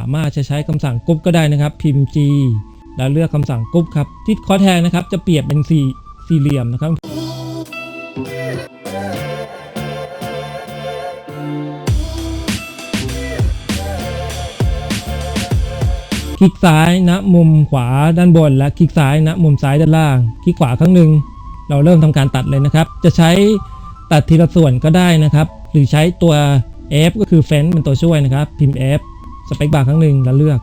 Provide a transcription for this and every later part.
สามารถจะใช้คำสั่งกรุ๊ปก็ได้นะครับ พิมพ์ G แล้วเลือกคำสั่งกรุ๊ปครับ ที่คอแทนนะครับ จะเปรียบเป็นสี่สี่เหลี่ยมนะครับ คลิกซ้ายณมุมขวาด้านบน และคลิกซ้ายณมุมซ้ายด้านล่าง คลิกขวาครั้งหนึ่งเราเริ่มทำการตัดเลยนะครับ จะใช้ตัดทีละส่วนก็ได้นะครับ หรือใช้ตัว F ก็คือ Fence เป็นตัวช่วยนะครับ พิมพ์ F สเปคบาร์ครั้งหนึ่งแล้วเลือก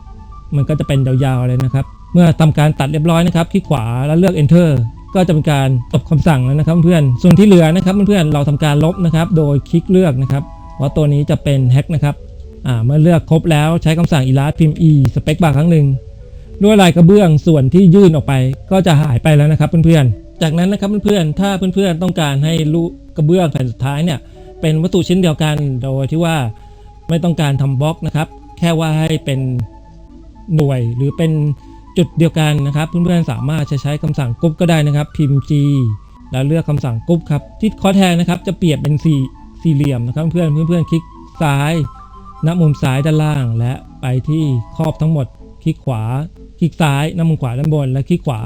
มันก็จะเป็นยาวๆเลยนะครับ เมื่อทำการตัดเรียบร้อยนะครับคลิกขวาแล้วเลือก Enter ก็จะเป็นการจบคำสั่งแล้วนะครับเพื่อนส่วนที่เหลือนะครับเพื่อนๆเราทำการลบนะครับ โดยคลิกเลือกนะครับเพราะตัวนี้จะเป็นแฮกนะครับอ่าเมื่อเลือกครบแล้วใช้คำสั่ง erase พิมพ์ e สเปคบาร์ครั้งหนึ่งด้วยลายกระเบื้องส่วนที่ยื่นออกไป ก็จะหายไปแล้วนะครับเพื่อนๆ จากนั้นนะครับเพื่อนๆ ถ้าเพื่อนๆ ต้องการให้รูกกระเบื้องแผ่นสุดท้ายเนี่ยเป็นวัตถุชิ้นเดียวกัน โดยที่ว่าไม่ต้องการทำบล็อกนะครับ ค่ว่าให้เป็นหน่วยหรือเป็นจุดเดียวกันนะครับ เพื่อนๆสามารถจะใช้คำสั่งกรุ๊ปก็ได้นะครับ พิมพ์ G แล้วเลือกคำสั่งกรุ๊ปครับที่คอแทนนะครับ จะเปรียบเป็นสี่สี่เหลี่ยมนะครับเพื่อนเพื่อนๆคลิกซ้ายณมุมซ้ายด้านล่าง และไปที่ครอบทั้งหมด คลิกขวา คลิกซ้ายณมุมขวาด้านบน และคลิกขวา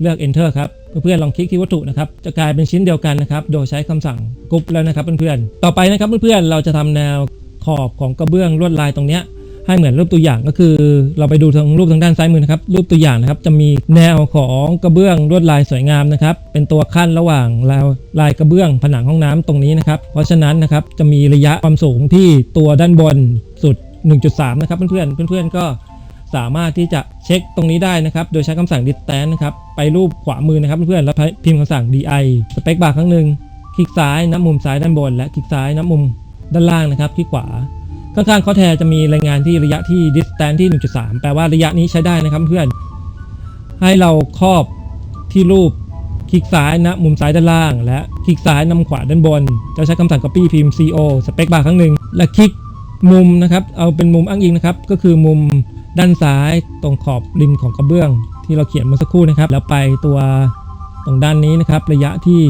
เลือก enter ครับเพื่อนๆลองคลิกที่วัตถุนะครับจะกลายเป็นชิ้นเดียวกันนะครับ โดยใช้คำสั่งกรุ๊ปแล้วนะครับเพื่อนๆต่อไปนะครับเพื่อนๆเราจะทำแนวขอบของกระเบื้องลวดลายตรงเนี้ย ให้เหมือนรูปตัวอย่างก็คือ เราไปดูทางรูปทางด้านซ้ายมือนะครับรูปตัวอย่างนะครับจะมีแนวของกระเบื้องลวดลายสวยงามนะครับเป็นตัวขั้นระหว่างลายลายกระเบื้องผนังห้องน้ำตรงนี้นะครับเพราะฉะนั้นนะครับจะมีระยะความสูงที่ตัวด้านบนสุด 1.3 นะครับเพื่อนๆเพื่อนๆก็สามารถที่จะเช็คตรงนี้ได้นะครับ โดยใช้คำสั่ง distance นะครับ ไปรูปขวามือนะครับเพื่อนๆ แล้วพิมพ์คำสั่ง di สเปคบาร์ครั้งหนึ่ง คลิกซ้ายณมุมซ้ายด้านบน และคลิกซ้ายณมุมด้านล่างนะครับ คลิกขวา ข้างๆข้อแทจะมีรายงานที่ระยะที่ distance ที่ 1.3 แปลว่าระยะนี้ใช้ได้นะครับเพื่อน ให้เราครอบที่รูปคลิกซ้ายณมุมซ้ายด้านล่าง และคลิกซ้ายนำขวาด้านบน จะใช้คำสั่ง copy พิมพ์ co สเปคบาร์ครั้งหนึ่ง และคลิกมุมนะครับเอาเป็นมุมอ้างอิงนะครับ ก็คือมุมด้านซ้ายตรงขอบริมของกระเบื้อง ที่เราเขียนเมื่อสักครู่นะครับ แล้วไปตัว ตรงด้านนี้นะครับระยะที่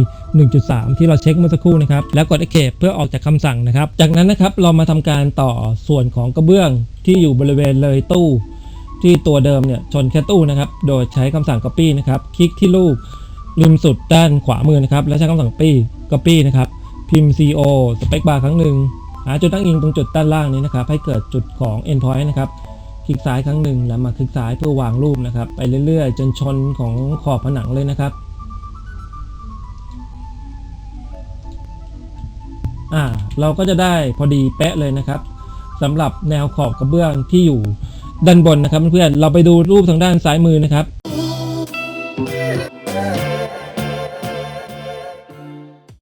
1.3 ที่เราเช็คเมื่อสักครู่นะครับแล้วกด escape เพื่อออกจากคำสั่งนะครับ จากนั้นนะครับเรามาทำการต่อส่วนของกระเบื้องที่อยู่บริเวณเลยตู้ ที่ตัวเดิมเนี่ยชนแค่ตู้นะครับโดยใช้คำสั่ง copy นะครับคลิกที่รูปริมสุดด้านขวามือนะครับแล้วใช้คำสั่ง copy copy นะครับพิมพ์ co สเปคบาร์ครั้งหนึ่งหาจุดตั้งอิงตรงจุดด้านล่างนี้นะครับให้เกิดจุดของ endpoint นะครับคลิกซ้ายครั้งหนึ่งแล้วมาคลิกซ้ายเพื่อวางรูปนะครับไปเรื่อยๆ จนชนของขอบผนังเลยนะครับ อ่าเราก็จะได้พอดีแป๊ะเลยนะครับสำหรับแนวขอบกระเบื้องที่อยู่ด้านบนนะครับเพื่อนๆเราไปดูรูปทางด้านซ้ายมือนะครับ